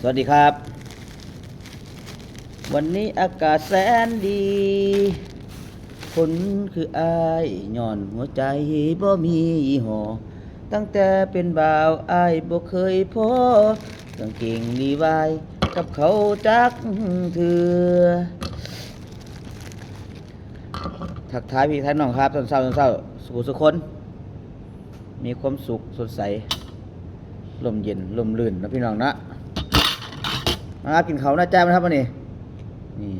สวัสดีครับ วันนี้อากาศแสนดีฝนคืออายย่อนหัวใจบ่มียี่ห้อตั้งแต่เป็นบ่าวอายบ่เคยพอกางเกงลีวายกับเขาจักเถือทักทายพี่ท่านน้องครับตอนเช้าตอนเช้าสุขสุขคน มีความสุขสดใสลมเย็นลมลื่นนะพี่น้องนะ มาครับกินข้าวหน้าจ้าไหมครับวันนี้นี่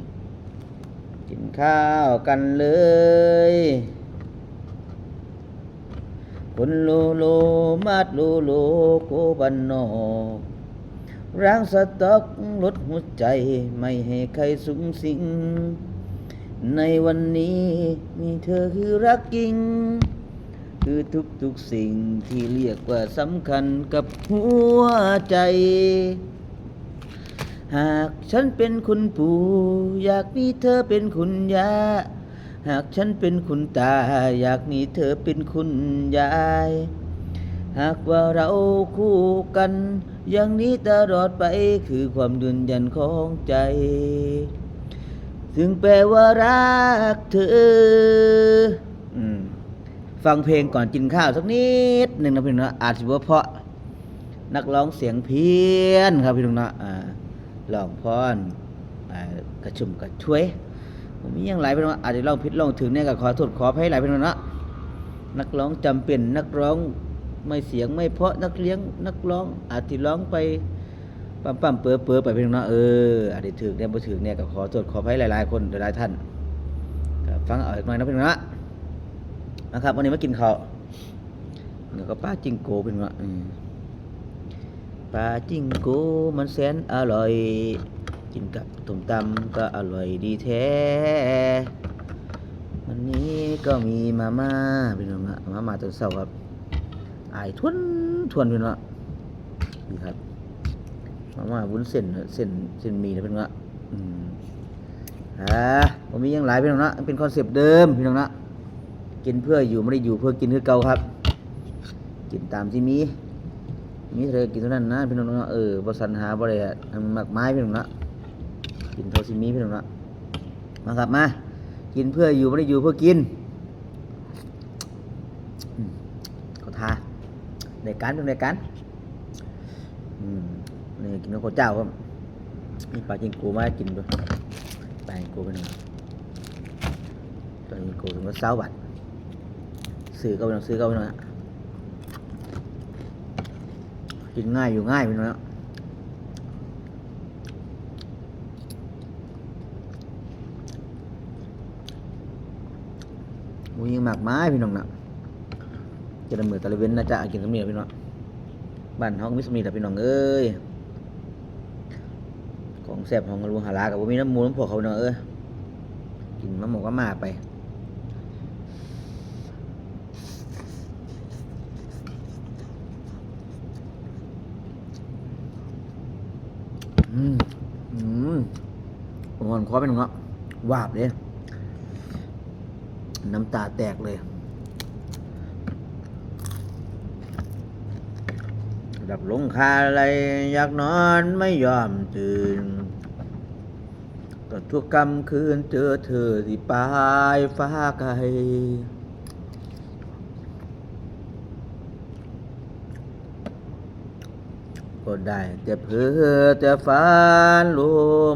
กินข้าวกันเลยคนโลโลมาดโลโลโกบันนอกร่างสต๊อกลดหัวใจไม่ให้ใครสูงสิง ในวันนี้มีเธอคือรักจริง คือทุกๆสิ่งที่เรียกว่าสำคัญกับหัวใจ หากฉันเป็นคุณปู่อยากมีเธอเป็นคุณย่าหากฉันเป็นคุณตา อยากมีเธอเป็นคุณยาย หากว่าเราคู่กัน อย่างนี้ตลอดไปคือความยืนยันของใจ ถึงแปลว่ารักเธออฟังเพลงก่อนกินข้าวสักนิดหนึ่งนะพี่น้องนะอาจจะว่าเพราะนักร้องเสียงเพี้ยนครับพี่น้องนะอ่า ร้องพรอ่ากระชุ่มกระชวยผมมีอย่างไรพี่น้อนะอาจจะร้องผิดร้องถึงเนี่ยก็ขอโทษขออภัยหลายพี่น้องนะนักร้องจำเป็นนักร้องไม่เสียงไม่เพาะนักเลี้ยงนักร้อง อาจจะร้องไปปั๊มปั๊มเปื้อเปื้อไปพี่น้องนะเอออาจจะถึงเนี่ยบ่ถึงเนี่ยก็ขอโทษขออภัยหลาย ๆ คนหลายๆท่านฟังเอาอีกหน่อยนะพี่น้องนะนะครับวันนี้มากินข้าวเดี๋ยวก็ปลาจิงโกเป็นว่า ปลาจิ้งโกมันแสนอร่อย กินกับต้มตำก็อร่อยดีแท้ วันนี้ก็มีมาม่าเป็นว่ามาม่าตอนเช้าครับอายทวนทวนเป็นว่านี่ครับมาม่าวุ้นเส้นเส้นเส้นมีนะเป็นว่าอืมอ่าผมมีอยังหลายพี่น้องนะเป็นคอนเซปต์เดิมพี่น้องนะกินเพื่ออยู่ไม่ได้อยู่เพื่อกินคือเก่าครับ กินตามที่มี มีเธอกินเท่านั้นนะพี่น้องนะเออบสันหาบริทำมากไม้พี่น้องนะกินเท่าที่มีพี่น้องนะมาครับมา กินเพื่ออยู่ไม่ได้อยู่เพื่อกินเขาทาในการเป็นในการอืมนี่กินกับข้าวเจ้าครับนี่ปลาจิงกูมากินด้วยปลาจิงกูเป็นไงปลาจิงกูถึงว่าเศร้าบาทซื้อก็ไม่ต้องซื้อก็ไม่ต้องนะ กินง่ายอยู่ง่ายพี่น้องนะมูยิงหมากไม้พี่น้องนะจะดำเนินตะลเวนนะจ๊ะกินสมีพี่น้องบ้านห้องมิสมีแต่พี่น้องเอ้ยของแซ่บของกรูหาลากับมีน้ำมูน้ำพวเขาเนาะเอ้ยกินมะม่วงก็มาไป อืมอืมผมอ่อนคอเป็นงเนาะวาบเลยน้ำตาแตกเลยดับลงคาอะไรอยากนอนไม่ยอมตื่นก็ทุกกรรมคืนเจอเธอที่ปลายฟ้าไกล ก็ได้แต่เพ้อแต่ฝันล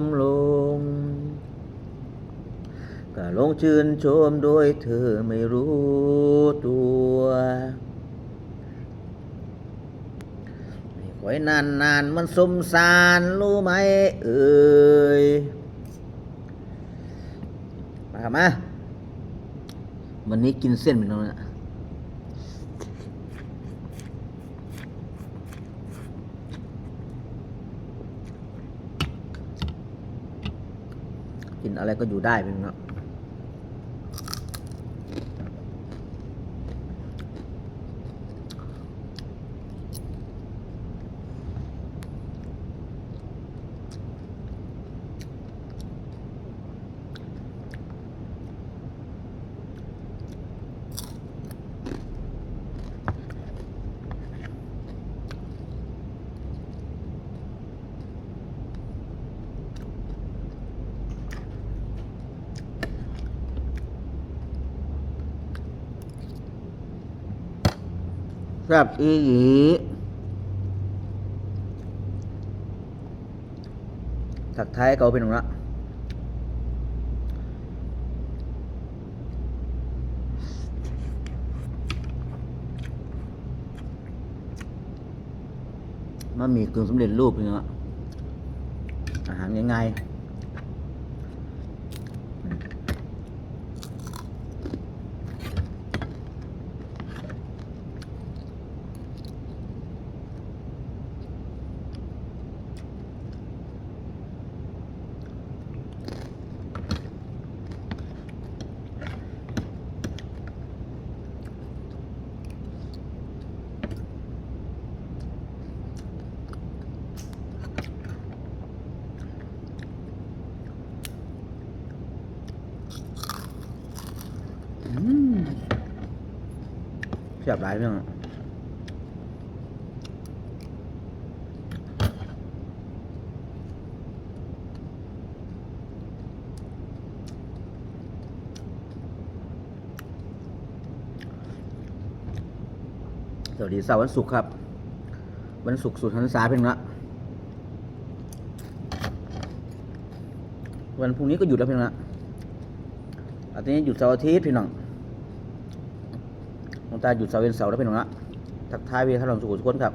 มลมก็ลงชื่นชมโดยเธอไม่รู้ตัวไม่ค่อยนานนานมันสมสารรู้ไหมเอ่ย มาครับมาวันนี้กินเส้นเป็นไงนะ กินอะไรก็อยู่ได้เป็นเนาะ ซ่บอีหลีถักท้ายเกาเป็นของละมันมีกึ่งสำเร็จรูปอย่างเงี้ยอาหารง่ายๆ แซ่บหลายเรื่องสวัสดีเสาร์วันศุกร์ครับ วันศุกร์สุดหันษาเพียงละวันพรุ่งนี้ก็หยุดแล้วเพียงละอาทิตย์นี้หยุดเสาร์อาทิตย์พี่น้อง หลวงตาหยุดเสาร์เว้นเสาร์แล้วพี่น้องละทักทายพี่ท่านหลวงสุขุทุกคนครับ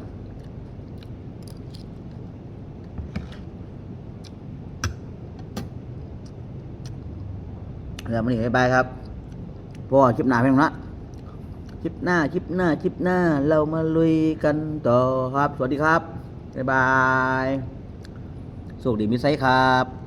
แล้วมันนี่บายครับพอคลิปหน้าเพียงละคลิปหน้าคลิปหน้าคลิปหน้า เรามาลุยกันต่อครับ สวัสดีครับบ๊ายบายสุขดีมิไซครับ